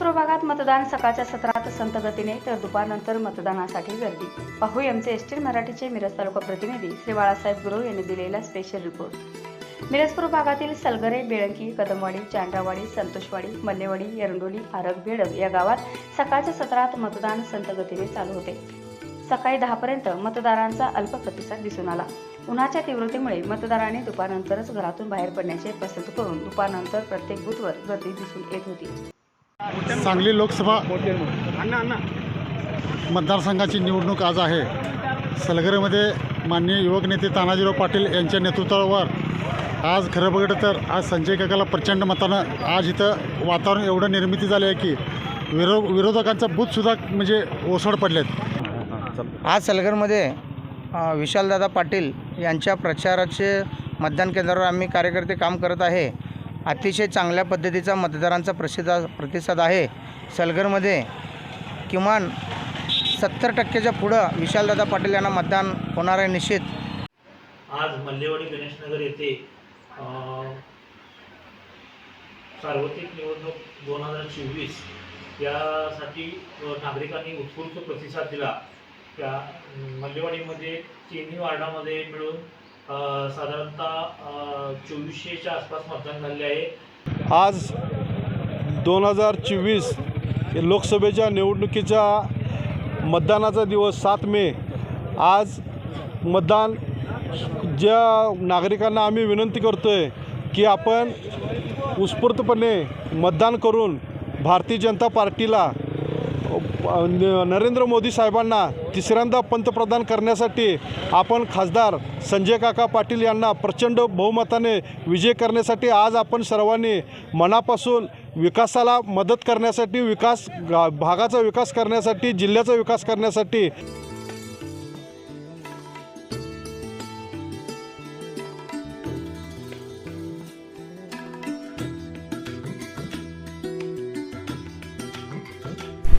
प्रभागात मतदान सकाळच्या सत्रात संत गतीने तर दुपारनंतर मतदानासाठी गर्दी. पाहू आमचे एस टी मराठीचे मिरज तालुका प्रतिनिधी श्री बाळासाहेब गुरव यांनी दिलेला स्पेशल रिपोर्ट मिरज प्रभागातील सलगरे बेळंकी कदमवाडी चांड्रावाडी संतोषवाडी मल्लेवाडी एरंडोली आरग बेडग या गावात सकाळच्या सत्रात मतदान संत गतीने चालू होते. सकाळी दहापर्यंत मतदारांचा अल्प प्रतिसाद दिसून आला. उन्हाच्या तीव्रतेमुळे मतदारांनी दुपारनंतरच घरातून बाहेर पडण्याचे पसंत करून दुपारनंतर प्रत्येक बूथवर गर्दी दिसून येत होती. सांगली लोकसभा मतदारसंघाची निवडणूक आज आहे. सलगरेमध्ये माननीय युवक नेते तानाजीराव पाटील यांच्या नेतृत्वावर आज खरं बघितलं तर आज संजय काकाला प्रचंड मतानं आज इथं वातावरण एवढं निर्मिती झाली आहे की विरो विरोधकांचा बूथसुद्धा म्हणजे ओसड पडलेत. आज सलगरमध्ये विशालदादा पाटील यांच्या प्रचाराचे मतदान केंद्रावर आम्ही कार्यकर्ते काम करत आहे. अतिशय चांगल्या पद्धतीचा मतदारांचा प्रसिद्ध प्रतिसाद आहे. सलगरमध्ये किमान सत्तर टक्क्याच्या पुढं विशालदादा पाटील यांना मतदान होणार आहे निश्चित. आज मल्लेवाडी गणेशनगर येथे सार्वत्रिक निवडणूक दोन हजार चोवीस यासाठी नागरिकांनी उत्स्फूर्त प्रतिसाद दिला. त्या मल्लेवाडीमध्ये तिन्ही वार्डामध्ये मिळून साधारणतः चोवीसशेच्या आसपास मतदान झाले आहे. आज दोन हजार चोवीस लोकसभेच्या निवडणुकीच्या मतदानाचा दिवस सात मे. आज मतदान ज्या नागरिकांना आम्ही विनंती करतो आहे की आपण उत्स्फूर्तपणे मतदान करून भारतीय जनता पार्टीला नरेंद्र मोदी साहेबांना तिसऱ्यांदा पंतप्रधान करण्यासाठी आपण खासदार संजय काका पाटील यांना प्रचंड बहुमताने विजय करण्यासाठी आज आपण सर्वांनी मनापासून विकासाला मदत करण्यासाठी विकास भागाचा विकास करण्यासाठी जिल्ह्याचा विकास करण्यासाठी